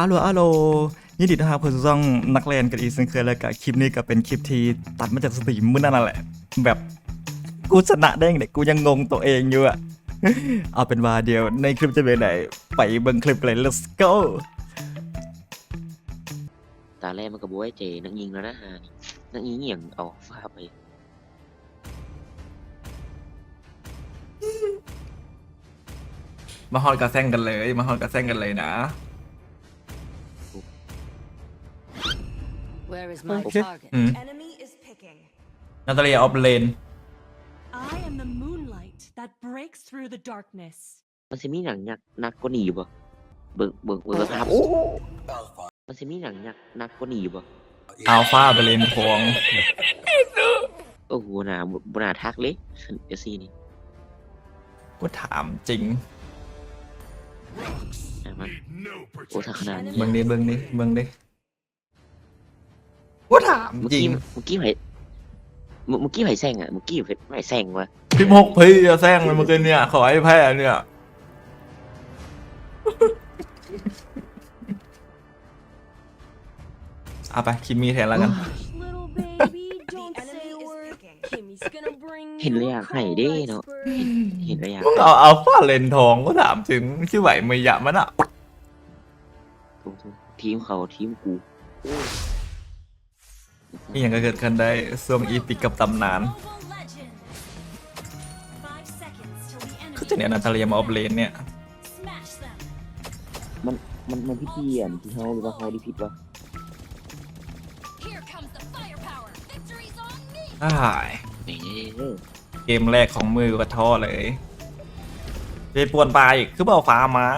อัลโหลอัลโหลยินดีต้อนรับเข้าสู่ช่องนักเรียนกันอีกเช่นเคยแล้วกับคลิปนี้ก็เป็นคลิปที่ตัดมาจากสตรีมมื้อนั่นแหละ แบบกูชนะได้ยังไงกูยังงงตัวเองอยู่อะเอาเป็นว่าเดียวในคลิปจะเป็นไหน ไปเบิ่งคลิปกันเลย let's go ตาแรกมันก็บวยเจนักยิงแล้วนะฮะนักยิงเหยียงเอาฟ้าไปมาฮอดกระแซงกันเลย มาฮอดกระแซงกันเลยนะ Where is my Okay. target? อืม Enemy is picking. นาตาเลียออฟเลน I am the moonlight that breaks through the darkness. มันจะมีหนังยักษ์นักก็หนีบ่เบิกเบิกเบิกสภาพโอ้มันจะมีหนังยักษ์นักก็หนีบ่อัลฟาไปเลนทองโอ้โหหนาบนาทักเลยเดี๋ยวซีนี่กูถามจริง นะมันโอ้ถ้าขนาดนี้เบิ่งดิเบิ่งดิเบิ่งดิ กูถามเมื่อจริกี้งเมื่อกี้ไผเมื่อเมื่อกี้ไผแซงอะเมื่อกี้ไผแซงวะพี่มกพี่จะแซงเลยเมื่อกี้เนี่ย ขอให้แพ้เนี่ยเอาไปคิมมี่แทนแล้วกัน Little baby, don't say a word. Kimmy's gonna bring เห็นเลย you อยาก a ให้ cold เด้ iceberg. เนาะเห็นเลยอยากมึงเอาอัลฟาเลนทองก็ถามถึงชื่อไหวมือยะมันอะโอ้โหทีมเขาทีมกู นี่ยังก็เกิดขึ้นได้ส่วงอีปิกกับตำนานก็จะเนี่ยนาตาเลียมาออฟเลนเนี่ย มันมันมันพี่เพี้ยนที่เฮาหรือว่าเฮาที่ผิดวะอ้ายเอ้ยเกมแรกของมือก็ท้อเลยเจปวนปลาอีก คือเปล่าฟ้ามา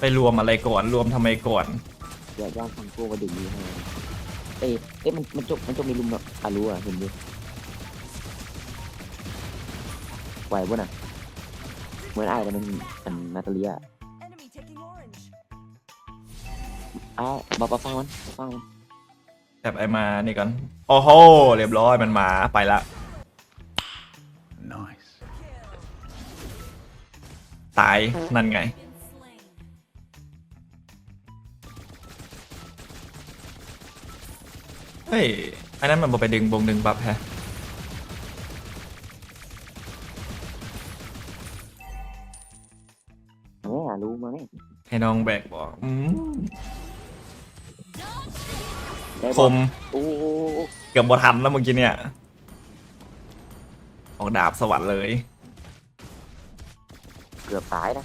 ไปรวมอะไรก่อนรวมทำไมก่อนอย่าย่างฟังโก้มาดึงนี้ให้เอ้ยเอ้ยมันมันจบมันจบในลุมแบบอารู้อะเห็นดิไหวป่ะน่ะเหมือนไอ้แต่มันมันนาตาเลีย Enemy taking orange. อ้าวบาปาฟังมันบาฟังมันแอบไอมานี่ก่อนโอ้โหเรียบร้อยมันมาไปละ Nice. ตายนั่นไงเฮ้ย อันนั้นมันบอกไปดึงบงดึงบัฟแฮะแม่รู้มาแม่ให้น้องแบกบอกอืมได้คบ่มโอ้โหเกือบบทันแล้วเมื่อกี้เนี่ย ออกดาบสวรรค์เลยเกือบตายนะ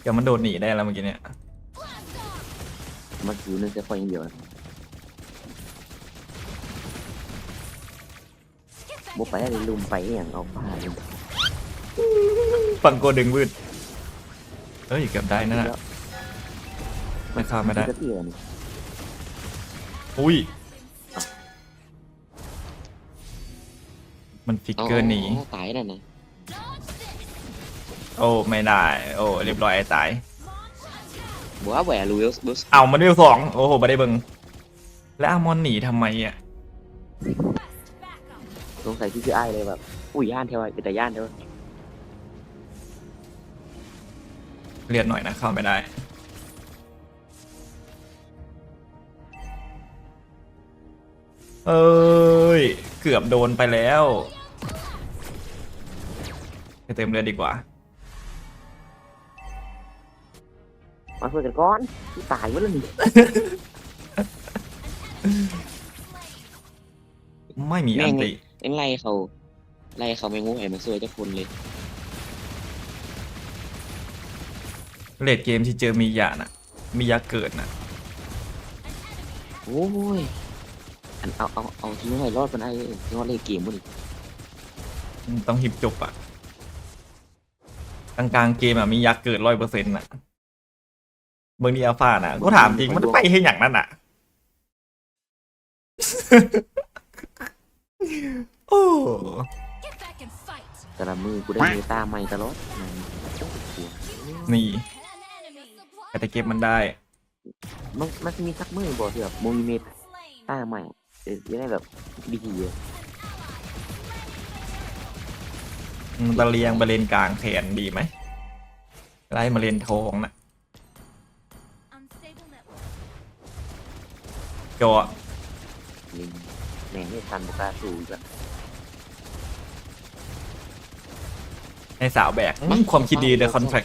เกือบมันโดดหนีได้แล้วเมื่อกี้เนี่ย มันคือนึงแค่พออย่างเดียวนะ บกไปได้เลยลุมไปอหย่างเอาผ้าเลยฟังโกดึงวืดเอ้ยเกือบได้นั่นแหละไม่เข้าไม่ได้ ก็เตือนอุ้ย มันฟิกเกอร์หนีตายนั่นนะโอ้ไม่ได้ โอ้เรียบร้อยไอ้ตายบัวแหวรูเอลบูสเอามันเรียวสองโอ้โหไม่ได้เบิงแล้วอามอนหนีทำไมอะ สงสัยที่คือไอ้ายเลยแบบอุ้ยย่านเทวะเป็นแต่ย่านเทวะเรียนหน่อยนะเข้าไม่ได้ เอ้ย เกือบโดนไปแล้วไปเติมเลือดดีกว่า มาคุยกันก่อนที่ตายวะล่ะนี่ไม่มีอันติ ยังไล่เขาไล่เขาไม่งูไอ้มันสวยจะคนเลยเลดเกมที่เจอมียะน่ะ มียะเกิดน่ะ โอ้ยอันเอาเอาเอาทิ้งไว้รอดกันไอ้ทิ้งไว้เลยเกมมั้ดิมันต้องหิบจบอะกลางกลางๆเกมอะมียักษ์เกิดร้อยเปอร์เซ็นต์่ะเบอร์นี้อัลฟาน่ะก็ถามจริงมันจะไปให้อย่างนั้นอะ โอ้แต่ละมือกูได้เมตาใหม่ตลอดอืมนี่แต่เก็บมันได้ มันมันจะมีสักมือบอกที่แบบโมมีเมตาใหม่เออจะได้แบบดีๆอะมันตะเลียงไปเลนกลางแทนดีไหมไล่มาเลนทองน่ะ Unstable network. จอ ลิงแม่งนี่ทันบุกล้าสู้อีกแล้วให้สาวแบกอืมความคิดดีเดอะคอนแทค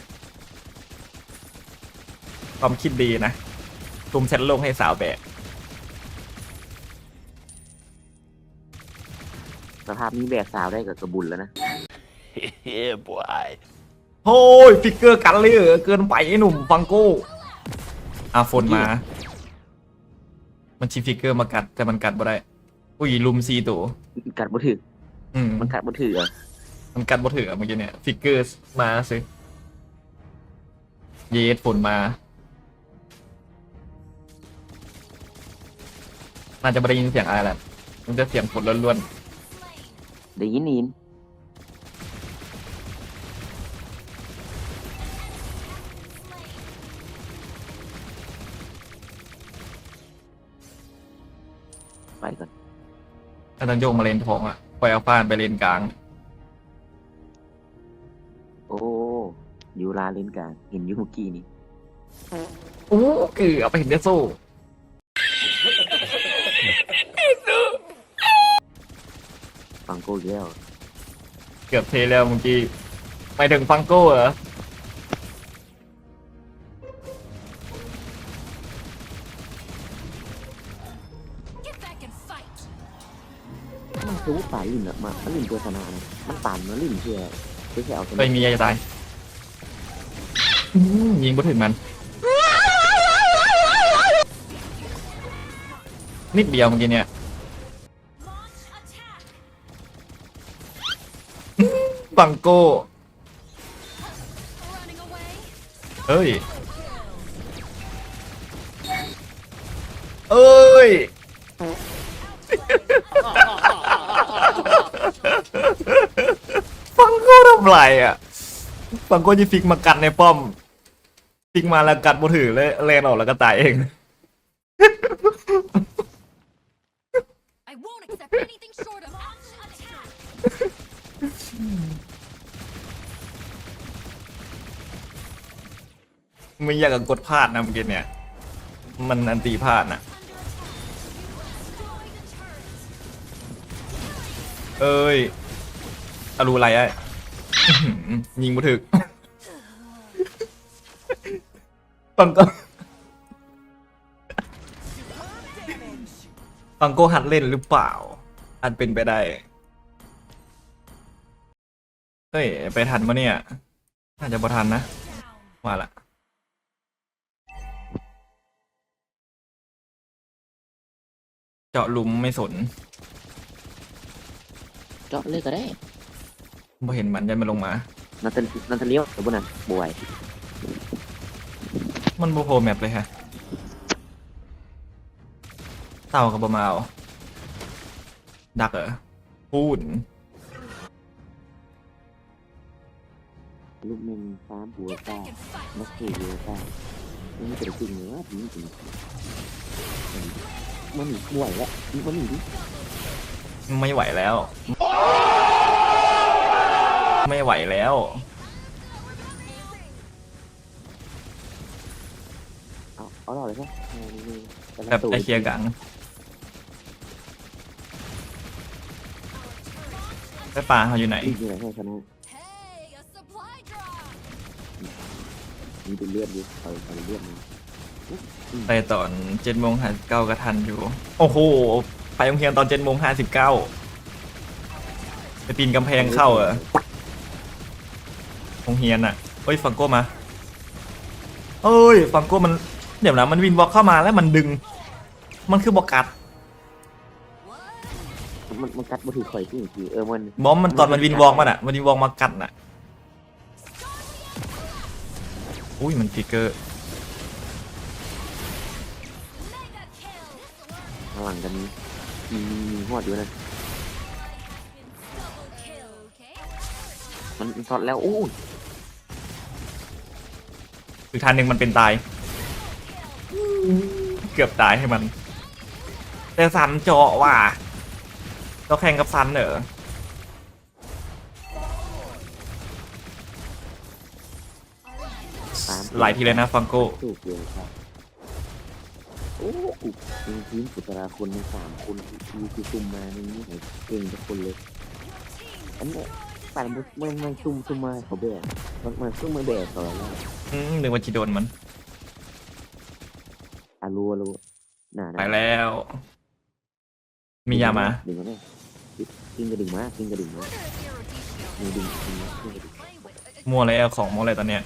ความคิดดีนะตุมเซตลงให้สาวแบก สภาพนี้แบกสาวได้กับกระบุญแล้วนะโอ้ยฟิกเกอร์กันเลยเหรอเกินไปไอ้หนุ่มฟังโก้อาฝนมา มันชีฟิกเกอร์มากัดแต่มันกัดบ่ได้ อุ้ยลุมซีตัวกัดบ่ถืออืมมันกัดบ่ถือเหรอมันกัดบ่ถืออะเมื่อกี้เนี่ยฟิกเกอร์มาสิเยสฝนมา น่าจะไม่ได้ยินเสียงอะไรแหละมันจะเสียงฝนล้วนได้ยินยินไปก่อนๆ ถ้าต้องโยกมาเลนทองอะปล่อยเอาฟ้านไปเลนกลาง โอ้ยูราเล่นกลางเห็นอยูเมื่อกี้นี่โอ้คือเอาไปเห็นเดโซ่ฟังโก้อีกแล้ว เกือบเทแล้วเมื่อกี้ไปถึงฟังโก้เหรอ คือว่าป่าลิ่นอะมาลิ่นตัวชนะนะมันป่านมันลินเพื่อเพื่อแค่เอาชไปมียาจะตายอื้อยิงบ่ถึงมัน นิดเดียวเมื่อกี้เนี่ย Launch attack. ฟังโก้เอ้ย เอ้ย ฟังก้ทำไรอะ ฟังก้จะฟิกมากัดในป้อม ฟิกมาแล้วกัดบ่ถือเลยเลนออกแล้วก็ตายเอง I won't accept anything short of launch attack. ไม่อยากจะกดพลาดนะเมื่อกี้เนี่ย มันอันตีพลาดนะ เอ้ยอารูอะไรไอ้อื้อหือยิงบ่ถึกฟังโก็ฟังโก้หัดเล่นหรือเปล่าอาจเป็นไปได้ เฮ้ย ไปทันปะเนี่ย น่าจะบ่ทันนะว่าละเจาะหลุมไม่สนเจาะเลยก็ได้บ่เห็นมันยันมันลงมา นันทนันทเลี้ยวแต่บ่นั้นบวยมันโบโพแมปเลยฮะเต่ากับบมาเอาดักเหรอพูดลูกหนึ่งฟ้าบัว Get ต้า back and fight. นักเทบัวต้านี่เป็นจริงเนื้อจริงจริงมันหนีบวยแล้วมันหนีดิไม่ไหวแล้ว ไม่ไหวแล้ว เอาเอาเราเลยใช่ไหมแบบไอเคลียร์กังไปป่าเขาอยู่ไหนนี่คืออะไรให้ชนะ Hey, a supply drop. มีเป็นเลือดดิเอาเอาเลือดมาไปตอนเจ็ดโมงห้าสิบเก้ากระทันอยู่ โอ้โห ไปโรงเรียนตอนเจ็ดโมงห้าสิบเก้าไปปีนกำแพงเข้าเหรอ โรงเรียนอะเฮ้ยฟังโก้มาเอ้ยฟังโก้มันเดี๋ยวนะมันวินวอล์กเข้ามาแล้วมันดึง มันคือบอกกัดมันมันกัดบ่ถือข่อยที่ทีเออมันบอมมันตอนมันวินวอล์กมันอะมันวินวอล์กมากัดน่ะอุ้ยมันฟิกเกอร์ Mega kill. ข้างหลังกันมีมีหอดอยู่นะ Double kill. Okay. มันมันช็อตแล้วโอีกทางหนึ่งมันเป็นตาย เกือบตายให้มัน แต่สันเจาะว่ะก็แข่งกับสันเหรอหลายทีเลยนะฟังโก้ถูกเลยครับ โอ้กูมีทีมสุตราคนในสามคนคืคือซุ่มมาในนี้เก่งทุกคนเลย อันนี้ ปั่นมันมันมันซุ่มซุ่มมาเขาแบกมันมันซุ่มมาแบกต่อแล้วอืมหนึ่งวันจีโดนมันอารัวรัวน่าไปแล้ว มียามาดึงมาเนี่ยกินกระดิ่งมากินกระดิ่งมามีดึงกินมากินกระดิ่งมัวอะไรเอาของมัวอะไรตอนเนี้ย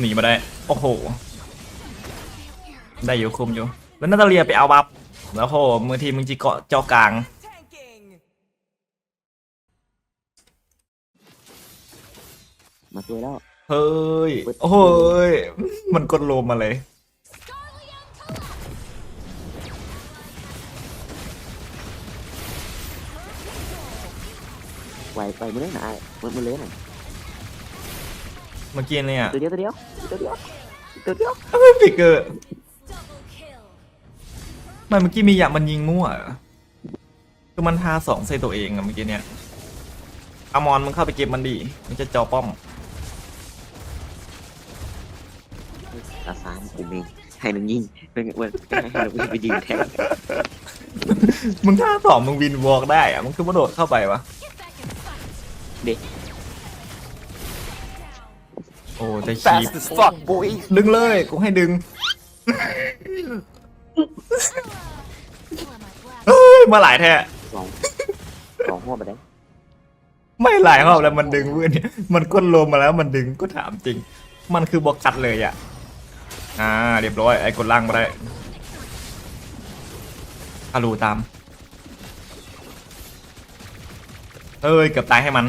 หนีมาได้ โอ้โห ได้อยู่คุมอยู่ แล้วนาตาเลียไปเอาบัฟแล้วโหมือทีมึงจีเกาะจอกลาง มาช่วยแล้ว เฮ้ย โอ้โหยมันกดโลมมาเลย ไหวไปมันเล่นหน่ะมันมันเล่นหน่ะเมื่อกี้เนี่ยตัวเดียวตัวเดียวตัวเดียวตัวเดียวไม่ฟิกเกอร์ไม่เมื่อกี้มีอยากมันยิงมั่วเหรอคือมันทาสองใส่ตัวเองอะเมื่อกี้เนี่ยอามอนมึงเข้าไปเก็บมันดี มันจะจอป้อม ตาซ้ำกูเองให้มันยิงเป็นวันให้มันไปยิงแทนมึงท่าสองมึงวินวอล์กได้อะมึงคือมาโดดเข้าไปวะ เด็กโอ้จะคีบ fuck boy ดึงเลย กูให้ดึง เฮ้ยมาหลายแท้สองสองหัวไปได้ไม่หลายรอบแล้วมันดึงเว้ยเนี่ยมันก้นลมมาแล้วมันดึงก็ถามจริง มันคือบอกกัดเลยอะ อ่าเรียบร้อยไอ้กดล่างมาได้อารูตามเอ้ยเกือบตายให้มัน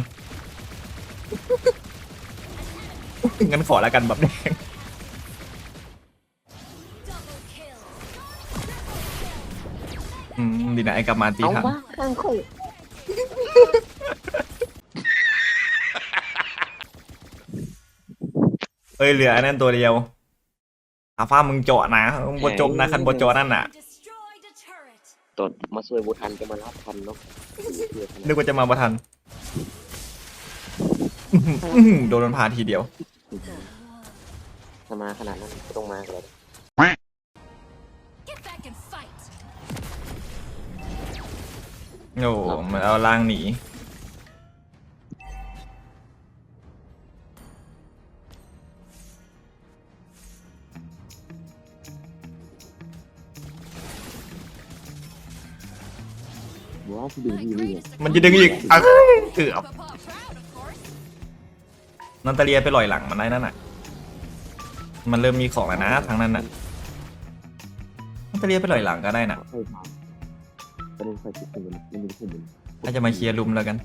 งั้นขอแล้วกันแบบแดงอืมดีนะไอ้กลับมาตีเอาทันวะข้างค่อยเอ้ยเหลืออันนั้นตัวเดียว อาฟ้ามึงเจาะนะมึงบจบนะคันบจอนั่นน่ะ Destroyed a turret. ตอนมาช่วยบุทันจะมารับทันเนาะนึกว่าจะมาประทันอื้อหืออื้อหือโดนมันพาทีเดียว ถ้ามาขนาดนั้นก็ต้องมากันเลย Get back and fight. โอ้โหมันเอาล่างหนี ดึงที่นี่มันจะดึงอีกอ้าวเกือบ But Paul proud, of course. นันตาเลียไปลอยหลังมันได้นั่นน่ะ มันเริ่มมีของแล้วนะทางนั้นน่ะนันตาเลียไปลอยหลังก็ได้น่ะค่อยมาประเด็นไฟคิดกันเลยมันมีขึ้นมันถ้าจะมาเคลียร์ลุมแล้วกัน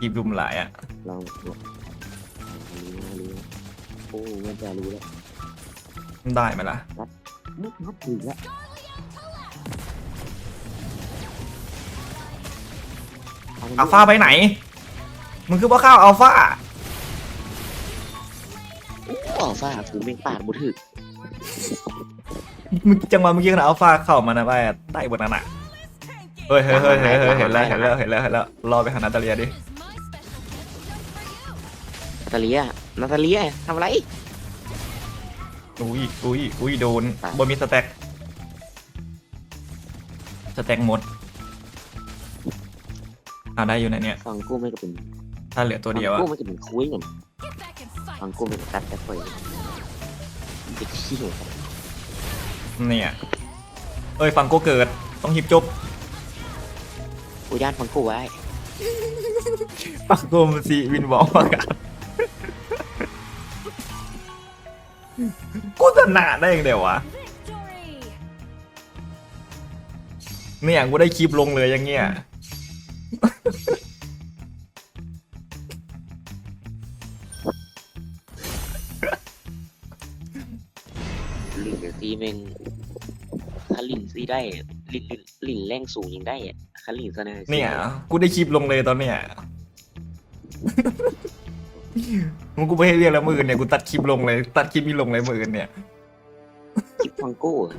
กีบลุมหลายอะ เรารู้นะรู้โอ้มันจะรู้แล้วได้ไหมล่ะนึกนับถึงแล้ว อัลฟาไปไหน มึงคือว่าข้าวอัลฟาโอ้อัลฟากูเม่งปาดบุถึกมึงจังหวะเมื่อกี้ขณะอัลฟาเข้ามานะไปใต้บนนั้นอะเฮ้ยเฮ้ยเฮ้ยเฮ้ยเฮ้ยเห็นแล้วเห็นแล้วเห็นแล้วเห็นแล้วรอไปหานาตาเลียดิ Is my special gift just for you. นาตาเลียนาตาเลียทำอะไรอุ้ยอุ้ยอุ้ยโดนไปบนมีสแต็กสแต็กหมด อ่าได้อยู่ไหนเนี่ยฟังกูไม่ก็เป็นถ้าเหลือตัวเดียวฟัอะงกูไม่ก็เป็นคุยกัน Get back and fight. ฟังกูไม่ก็ตัดแต่ไฟเด็กขี้เหร่เนี่ยเอ้ยฟังโกเกิดต้องหิบจบกูย่านฟังกูไว้ฟังโกมันสีวินบอลประกาศกูชนะได้ยังเดียววะ Victory. เนี่ยกูได้คลิปลงเลยอย่างเงี้ย ลิงเดี๋ยวซีแม่งถ้าลิงซีได้อะลิงลิงลิงแรงสูงยิงได้อะถ้าลิงซะนะเนี่ย กูได้คลิปลงเลยตอนเนี้ย มึงกูไม่ให้เรียกแล้วมืออนเนี่ย กูตัดคลิปลงเลย ตัดคลิปนี้ลงเลยมืออนเนี่ย คลิปฟังกูอะ